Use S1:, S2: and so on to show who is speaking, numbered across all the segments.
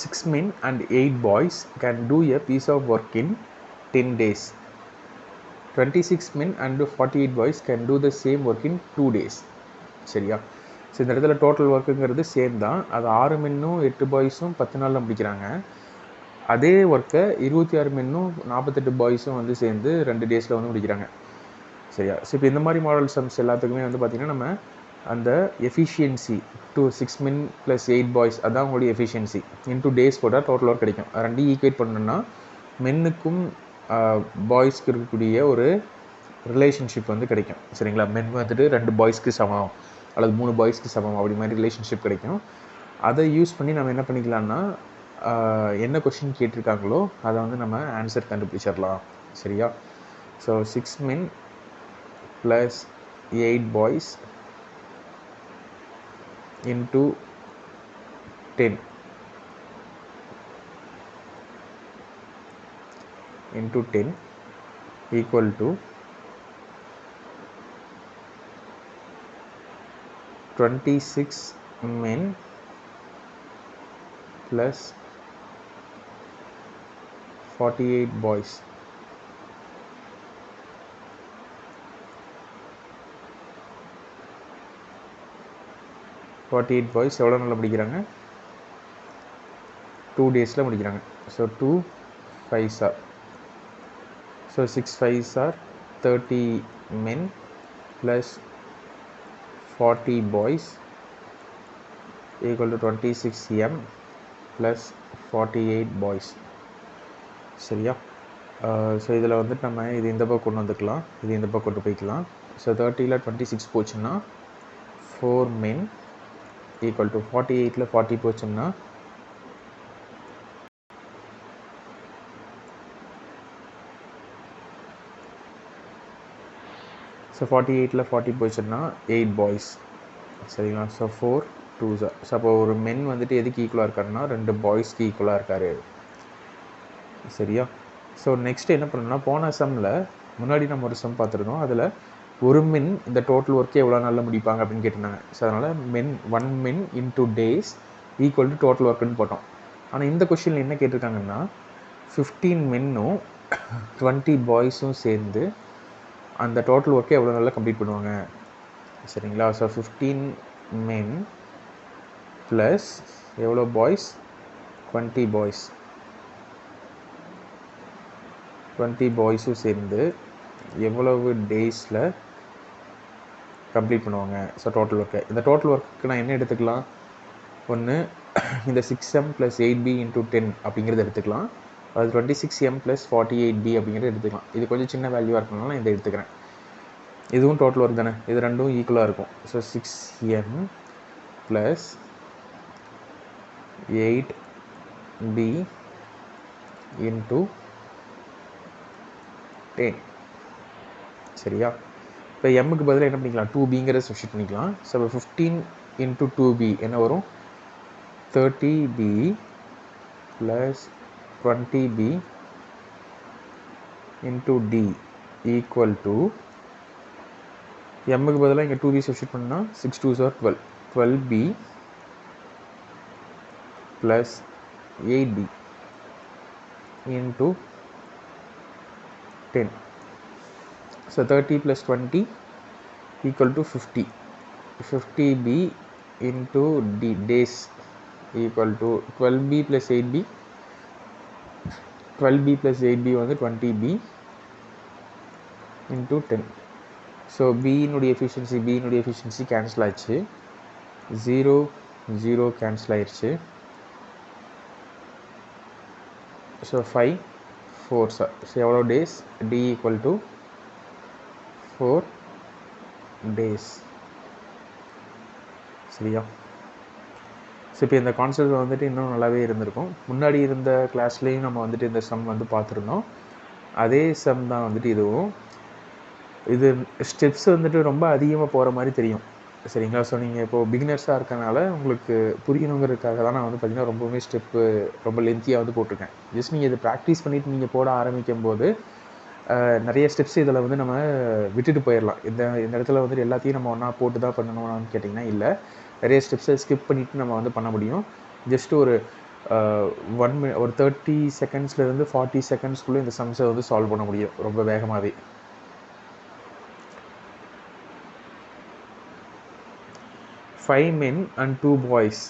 S1: Six men and eight boys can do a piece of work in ten days twenty six men and forty eight boys can do the same work in two days சரியா? So இந்த இடத்துல total ஒர்க்குங்கிறது same தான். அது ஆறு மென்னும் எட்டு பாய்ஸும் பத்து நாளில் முடிக்கிறாங்க. அதே ஒர்க்கை இருபத்தி ஆறு மென்னும் நாற்பத்தெட்டு பாய்ஸும் வந்து சேர்ந்து ரெண்டு டேஸில் வந்து முடிக்கிறாங்க. சரியா? ஸோ இப்போ இந்த மாதிரி மாடல் சம்ஸ் எல்லாத்துக்குமே வந்து பார்த்திங்கன்னா நம்ம அந்த efficiency two six men plus eight boys அதான் உங்களுடைய எஃபிஷியன்சி இன்டூ டேஸ் போட்டால் டோட்டல் ஒர்க் கிடைக்கும். ரெண்டையும் ஈக்குவேட் பண்ணணும்னா மென்னுக்கும் பாய்ஸ்க்கு இருக்கக்கூடிய ஒரு ரிலேஷன்ஷிப் வந்து கிடைக்கும். சரிங்களா? மென் வந்துட்டு ரெண்டு பாய்ஸ்க்கு சமம் அல்லது மூணு பாய்ஸ்க்கு சமம் அப்படி மாதிரி ரிலேஷன்ஷிப் கிடைக்கும். அதை யூஸ் பண்ணி நம்ம என்ன பண்ணிக்கலாம்னா என்ன கொஷின் கேட்டிருக்காங்களோ அதை வந்து நம்ம ஆன்சர் கண்டுபிடிச்சிடலாம். சரியா? So six men plus eight boys into 10 into 10 equal to 26 men plus 48 boys forty eight boys எவ்வளோ நாளில் முடிக்கிறாங்க? டூ டேஸில் முடிக்கிறாங்க. So two fives are so six fives are thirty men plus forty boys equal to twenty six M plus forty eight boys சரியா so இதில் வந்துட்டு நம்ம இது இந்த பக்கம் கொண்டு வந்துக்கலாம். இது இந்த பக்கம் கொண்டு போய்க்கலாம். ஸோ தேர்ட்டியில் டுவெண்ட்டி சிக்ஸ் போச்சுன்னா four men equal to forty எயிட்டில் ஃபார்ட்டி போச்சோம்னா ஸோ ஃபார்ட்டி எயிட்டில் ஃபார்ட்டி போச்சுன்னா எயிட் பாய்ஸ் சரிங்களா? ஸோ ஃபோர் டூ ஸோ அப்போ ஒரு மென் வந்துட்டு எதுக்கு ஈக்குவலாக இருக்காருன்னா ரெண்டு பாய்ஸ்க்கு ஈக்குவலாக இருக்காரு. சரியா? ஸோ நெக்ஸ்ட் என்ன பண்ணணும்னா போன சம்மில் முன்னாடி நம்ம ஒரு சம் பார்த்துருந்தோம். அதில் ஒரு மென் இந்த டோட்டல் ஒர்க்கே எவ்வளோ நாளில் முடிப்பாங்க அப்படின்னு கேட்டிருந்தாங்க. ஸோ அதனால் men one men into days equal to total ஒர்க்குன்னு போட்டோம். ஆனால் இந்த கொஷினில் என்ன கேட்டிருக்காங்கன்னா ஃபிஃப்டீன் மென்னும் டுவெண்ட்டி பாய்ஸும் சேர்ந்து அந்த டோட்டல் ஒர்க்கை எவ்வளோ நாளில் கம்ப்ளீட் பண்ணுவாங்க? சரிங்களா? ஸோ ஃபிஃப்டீன் மென் ப்ளஸ் எவ்வளோ பாய்ஸ் டுவெண்ட்டி பாய்ஸ் டுவெண்ட்டி பாய்ஸும் சேர்ந்து எவ்வளவு டேஸில் கம்ப்ளீட் பண்ணுவாங்க. ஸோ டோட்டல் ஒர்க்கை இந்த டோட்டல் ஒர்க்கு நான் என்ன எடுத்துக்கலாம்? ஒன்று இந்த six M plus eight B into ten அப்படிங்கிறத எடுத்துக்கலாம். அது twenty six M plus forty eight B அப்படிங்கிறத எடுத்துக்கலாம். இது கொஞ்சம் சின்ன வேல்யூவாக இருக்கனால நான் இதை எடுத்துக்கிறேன். இதுவும் டோட்டல் ஒர்க் தானே. இது ரெண்டும் ஈக்குவலாக இருக்கும். So six M plus eight B into ten சரியா? இப்போ எம்முக்கு பதிலாக என்ன பண்ணிக்கலாம்? டூ பிங்கிறத சப்ஸ்டியூட் பண்ணிக்கலாம். ஸோ இப்போ ஃபிஃப்டீன் இன்ட்டு டூ பி என்ன வரும்? Thirty B plus twenty B into D equal to எம்முக்கு பதிலாக இங்கே டூ பி சப்ஸ்டியூட் பண்ணால் six twos are twelve twelve B plus eight B into ten So 30 plus 20 equal to 50. 50b into d days equal to 12b plus 8b. 12b plus 8b வந்து 20b into 10. So பியினுடைய efficiency பியினுடைய efficiency cancel ஆச்சு zero zero cancel ஆயிடுச்சு so five fours are so எவ்வளோ days D equal to four days சரியா? So இப்போ இந்த concept வந்துட்டு இன்னும் நல்லாவே இருந்திருக்கும். முன்னாடி இருந்த கிளாஸ்லேயும் நம்ம வந்துட்டு இந்த சம் வந்து பார்த்துருந்தோம். அதே சம் தான் வந்துட்டு இதுவும். இது ஸ்டெப்ஸ் வந்துட்டு ரொம்ப அதிகமாக போகிற மாதிரி தெரியும். சரிங்களா? ஸோ நீங்கள் இப்போது பிகினர்ஸாக இருக்கனால உங்களுக்கு புரியணுங்கிறதுக்காக தான் நான் வந்து பார்த்திங்கன்னா ரொம்பவுமே ஸ்டெப்பு ரொம்ப லென்த்தியாக வந்து போட்டிருக்கேன். ஜஸ்ட் நீங்கள் இது ப்ராக்டிஸ் பண்ணிவிட்டு நீங்கள் போட ஆரம்பிக்கும் போது நிறைய ஸ்டெப்ஸ் இதில் வந்து நம்ம விட்டுட்டு போயிடலாம் இந்த இந்த இடத்துல வந்துட்டு எல்லாத்தையும் நம்ம ஒன்றா போட்டு தான் பண்ணணும்னு கேட்டிங்கன்னா இல்லை. நிறைய ஸ்டெப்ஸை ஸ்கிப் பண்ணிவிட்டு நம்ம வந்து பண்ண முடியும். ஜஸ்ட் ஒரு ஒன் மினி ஒரு தேர்ட்டி செகண்ட்ஸ்லேருந்து ஃபார்ட்டி செகண்ட்ஸ்க்குள்ளே இந்த சம்ஸை வந்து சால்வ் பண்ண முடியும் ரொம்ப வேகமாகவே five men and two boys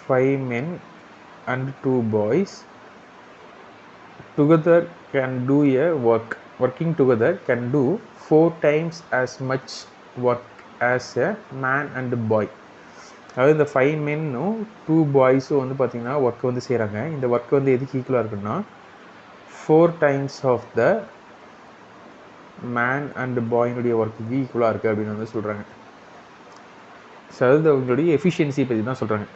S1: five men and two boys together can do a work working together can do four times as much work as a man and a boy. அதாவது இந்த five மென்னும் two பாய்ஸும் வந்து பார்த்திங்கன்னா work வந்து செய்கிறாங்க இந்த work வந்து எதுக்கு ஈக்குவலாக இருக்குன்னா four times of the man and பாயினுடைய ஒர்க்குக்கு ஈக்குவலாக இருக்குது அப்படின்னு வந்து சொல்கிறாங்க ஸோ அதாவது அவங்களுடைய எஃபிஷியன்சி பற்றி தான் சொல்கிறாங்க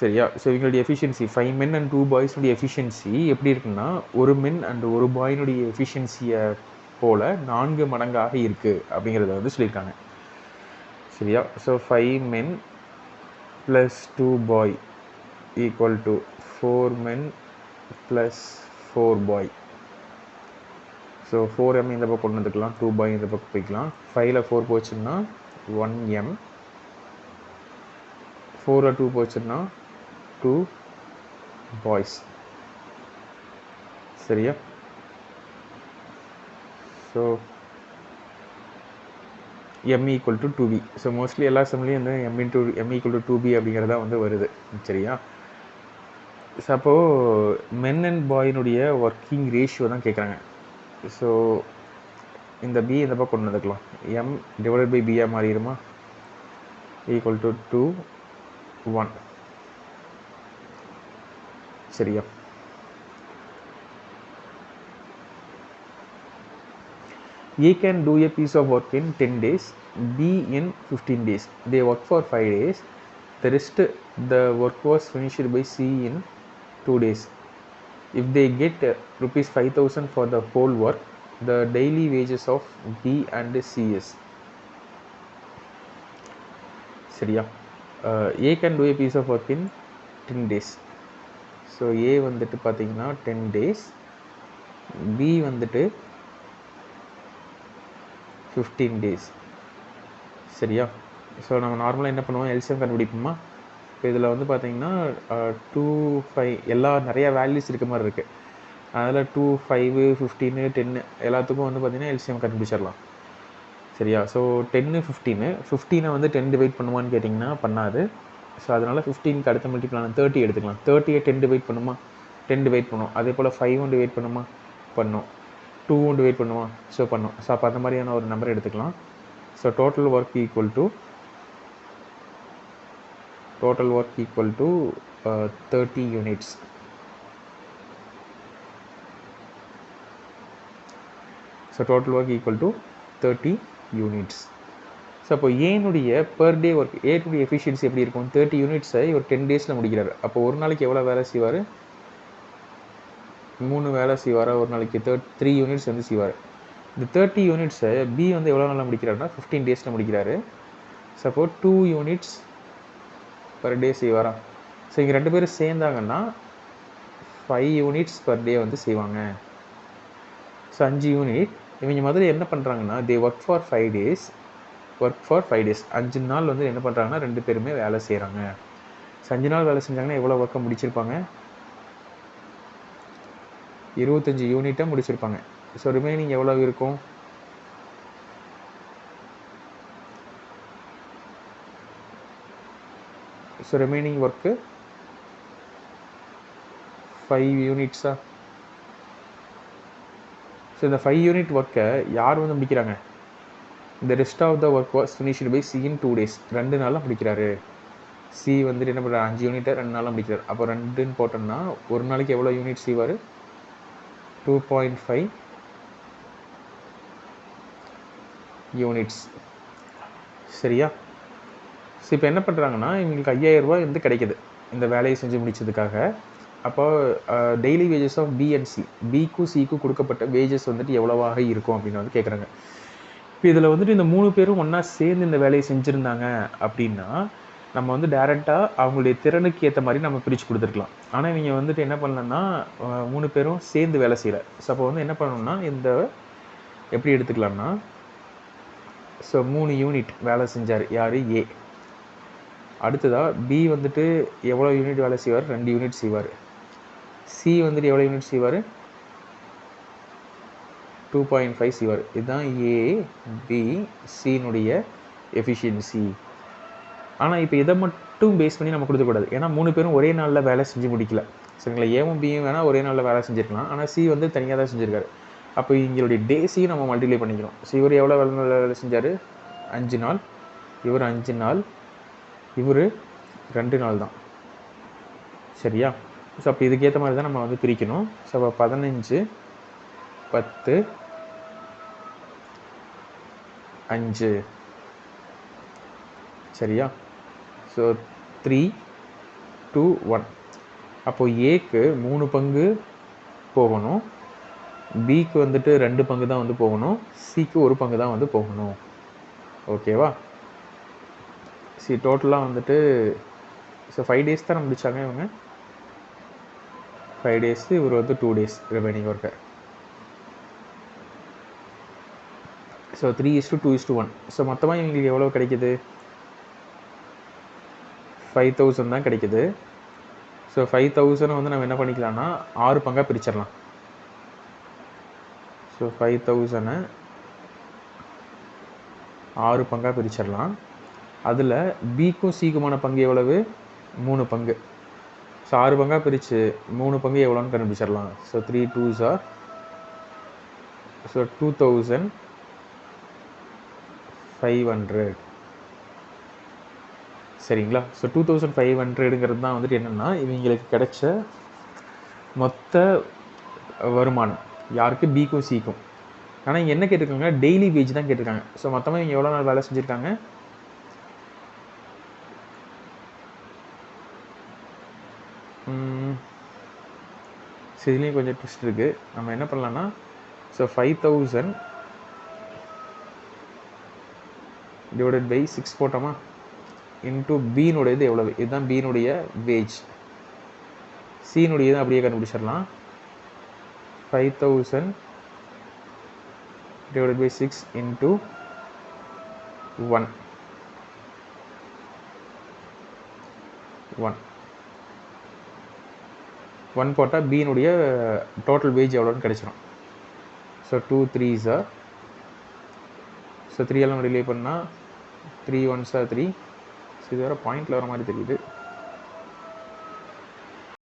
S1: சரியா? ஸோ இவங்களுடைய efficiency five men and two பாய்ஸுடைய efficiency எப்படி இருக்குன்னா ஒரு மென் அண்ட் ஒரு பாயினுடைய எஃபிஷியன்சியை போல் நான்கு மடங்காக இருக்குது அப்படிங்கிறத வந்து சொல்லியிருக்காங்க. சரியா? So five men plus two boy equal to four men plus four boy so four M இந்த பக்கம் கொண்டு வந்துக்கலாம் டூ பாய் இந்த பக்கம் போய்க்கலாம். ஃபைவ்ல ஃபோர் போச்சுன்னா ஒன் எம் ஃபோரில் டூ போச்சுன்னா டூ பாய்ஸ் சரியா? So M equal to two B so mostly எல்லா சம்லேயும் வந்து M into M equal to two B அப்படிங்கிறதா வந்து வருது. சரியா? ஸோ அப்போது மென் அண்ட் பாயினுடைய ஒர்க்கிங் ரேஷியோ தான் கேட்குறாங்க ஸோ இந்த பி இந்த பக்கம் கொண்டு வந்துக்கலாம். எம் டிவைடட் பை பியாக மாறிடுமா? ஈக்குவல் டு டூ ஒன் சரியா A can do a piece of work in 10 days, B in 15 days. They work for 5 days. The rest, the work was finished by C in 2 days. If they get uh, rupees 5000 for the whole work, the daily wages of B and C is. சரியா A can do a piece of work in ten days so A வந்துட்டு பார்த்தீங்கன்னா ten days B வந்துட்டு fifteen days சரியா? So நம்ம நார்மலாக என்ன பண்ணுவோம்? LCM கண்டுபிடிப்போமா? இப்போ இதில் வந்து பார்த்தீங்கன்னா டூ ஃபைவ் எல்லா நிறையா வேல்யூஸ் இருக்க மாதிரி இருக்குது அதில் டூ ஃபைவு ஃபிஃப்டீனு டென்னு எல்லாத்துக்கும் வந்து பார்த்தீங்கன்னா எல்சிஎம் கண்டுபிடிச்சிடலாம். சரியா? ஸோ டென்னு ஃபிஃப்டீனு ஃபிஃப்டீனை வந்து டென் டிவைட் பண்ணுவான்னு கேட்டிங்கன்னா பண்ணாது. ஸோ அதனால் ஃபிஃப்டீனுக்கு அடுத்த மல்டிப்ளான தேர்ட்டி எடுத்துக்கலாம். தேர்ட்டியை டென் டிவைட் பண்ணுமா? டென் டிவைட் பண்ணும். அதே போல் ஃபைவும் டிவைட் பண்ணுமா? பண்ணும். டூவும் டிவைட் பண்ணுமா? ஸோ பண்ணும். ஸோ அப்போ அந்த மாதிரியான ஒரு நம்பர் எடுத்துக்கலாம். So total work equal to total work equal to thirty units so total work equal to thirty units so அப்போ ஏனுடைய பர் டே ஒர்க் ஏனுடைய எஃபிஷியன்சி எப்படி இருக்கும்? தேர்ட்டி யூனிட்ஸை ஒரு டென் டேஸில் முடிக்கிறார். அப்போ ஒரு நாளைக்கு எவ்வளோ வேலை செய்வார்? மூணு வேலை செய்வார்? ஒரு நாளைக்கு தேர்ட் த்ரீ யூனிட்ஸ் வந்து செய்வார். இந்த தேர்ட்டி யூனிட்ஸை பி வந்து எவ்வளோ நாளில் முடிக்கிறாருன்னா ஃபிஃப்டீன் டேஸில் முடிக்கிறாரு. Suppose two units per day செய்வாரா? ஸோ இங்கே ரெண்டு பேரும் சேர்ந்தாங்கன்னா ஃபைவ் யூனிட்ஸ் பர் டே வந்து செய்வாங்க. ஸோ அஞ்சு யூனிட் இவங்க மாதிரி என்ன பண்ணுறாங்கன்னா they work for five days work for five days அஞ்சு நாள் வந்து என்ன பண்ணுறாங்கன்னா ரெண்டு பேருமே வேலை செய்கிறாங்க ஸோ அஞ்சு நாள் வேலை செஞ்சாங்கன்னா எவ்வளோ ஒர்க்கை முடிச்சிருப்பாங்க? இருபத்தஞ்சி யூனிட்டை முடிச்சிருப்பாங்க. ஸோ ரிமைனிங் எவ்வளோ இருக்கும்? ஸோ ரிமைனிங் ஒர்க்கு ஃபைவ் யூனிட்ஸா ஸோ இந்த ஃபைவ் யூனிட் ஒர்க்கை யார் வந்து முடிக்கிறாங்க? இந்த rest of the work was finished by C in two days ரெண்டு நாளில் முடிக்கிறாரு. சி வந்துட்டு என்ன பண்ணுறாரு அஞ்சு யூனிட்டை ரெண்டு நாளாக முடிக்கிறார். அப்போ ரெண்டுன்னு போட்டோம்னா ஒரு நாளைக்கு எவ்வளோ யூனிட் செய்வார்? டூ பாயிண்ட் ஃபைவ் யூனிட்ஸ் சரியா? ஸோ இப்போ என்ன பண்ணுறாங்கன்னா இவங்களுக்கு ஐயாயிரம் ரூபாய் வந்து கிடைக்கிது. இந்த வேலையை செஞ்சு முடித்ததுக்காக அப்போ daily wages of B and C பிக்கும் சிக்கும் கொடுக்கப்பட்ட வேஜஸ் வந்துட்டு எவ்வளவாக இருக்கும் அப்படின்னு வந்து கேட்குறாங்க இப்போ இதில் வந்துட்டு இந்த மூணு பேரும் ஒன்றா சேர்ந்து இந்த வேலையை செஞ்சுருந்தாங்க அப்படின்னா நம்ம வந்து டேரெக்டாக அவங்களுடைய திறனுக்கு ஏற்ற மாதிரி நம்ம பிரித்து கொடுத்துருக்கலாம். ஆனால் இவங்க வந்துட்டு என்ன பண்ணலன்னா மூணு பேரும் சேர்ந்து வேலை செய்யலை. ஸோ அப்போ வந்து என்ன பண்ணணும்னா இந்த எப்படி எடுத்துக்கலாம்னா ஸோ மூணு யூனிட் வேலை செஞ்சார். யார்? ஏ அடுத்ததாக பி வந்துட்டு எவ்வளோ யூனிட் வேலை செய்வார்? ரெண்டு யூனிட் செய்வார். சி வந்துட்டு எவ்வளோ யூனிட் செய்வார்? டூ பாயிண்ட் ஃபைவ் சிவர் இதுதான் ஏ பி சினுடைய எஃபிஷியன்சி ஆனால் இப்போ இதை மட்டும் பேஸ் பண்ணி நம்ம கொடுக்கக்கூடாது. ஏன்னா மூணு பேரும் ஒரே நாளில் வேலை செஞ்சு முடிக்கல. சரிங்களா? ஏவும் பியும் வேணால் ஒரே நாளில் வேலை செஞ்சுருக்கலாம். ஆனால் சி வந்து தனியாக தான் செஞ்சுருக்காரு. அப்போ இங்களுடைய டேஸையும் நம்ம மல்டிப்ளை பண்ணிக்கிறோம். ஸோ இவர் எவ்வளோ வேலை நாள் வேலை செஞ்சார்? அஞ்சு நாள். இவர் அஞ்சு நாள். இவர் ரெண்டு நாள் தான். சரியா? ஸோ அப்போ இதுக்கேற்ற மாதிரி தான் நம்ம வந்து பிரிக்கணும். ஸோ அப்போ பதினஞ்சு பத்து அஞ்சு. சரியா? ஸோ த்ரீ டூ ஒன் அப்போது ஏக்கு மூணு பங்கு போகணும். பிக்கு வந்துட்டு ரெண்டு பங்கு தான் வந்து போகணும். சிக்கு ஒரு பங்கு தான் வந்து போகணும். ஓகேவா சி டோட்டலாக வந்துட்டு ஸோ ஃபைவ் டேஸ் தான் முடிச்சாங்க இவங்க? ஃபைவ் டேஸ் இவர் வந்து two days remaining worker so three is to two is to one so மொத்தமாக இவங்களுக்கு எவ்வளோ கிடைக்குது? ஃபைவ் தௌசண்ட் தான் கிடைக்குது. ஸோ ஃபைவ் தௌசண்ட் வந்து நம்ம என்ன பண்ணிக்கலாம்னா ஆறு பங்காக பிரிச்சிடலாம். ஸோ ஃபைவ் தௌசண்டை ஆறு பங்காக பிரிச்சிடலாம். அதில் பிக்கும் சிக்குமான பங்கு எவ்வளவு? மூணு பங்கு. ஸோ ஆறு பங்காக பிரித்து மூணு பங்கு எவ்வளோன்னு கண்டுபிடிச்சிடலாம். So three twos are so two thousand five hundred சரிங்களா? ஸோ டூ தௌசண்ட் ஃபைவ் ஹண்ட்ரடுங்கிறது தான் வந்துட்டு என்னென்னா இவங்களுக்கு கிடைச்ச மொத்த வருமானம். யாருக்கு? பிக்கும் சிக்கும் ஆனால் இங்கே என்ன கேட்டிருக்காங்க? டெய்லி வேஜ் தான் கேட்டிருக்காங்க. ஸோ மொத்தமாக இவங்க எவ்வளோ நாள் வேலை செஞ்சுருக்காங்க? ஸோ இதுலேயும் கொஞ்சம் ட்விஸ்ட் இருக்குது நம்ம என்ன பண்ணலான்னா so five thousand divided by six போட்டோமா? இன்ட்டு பீனுடையது எவ்வளவு? இதுதான் பீனுடைய வேஜ் சீனுடையது அப்படியே கண்டுபிடிச்சிடலாம். Five thousand divided by six into one one one போட்டால் பீனுடைய டோட்டல் வேஜ் எவ்வளோன்னு கிடைச்சிரும். So two threes are so three எல்லாம் ரிலே பண்ணால் three ones are three so இது வர பாயிண்டில் வர மாதிரி தெரியுது.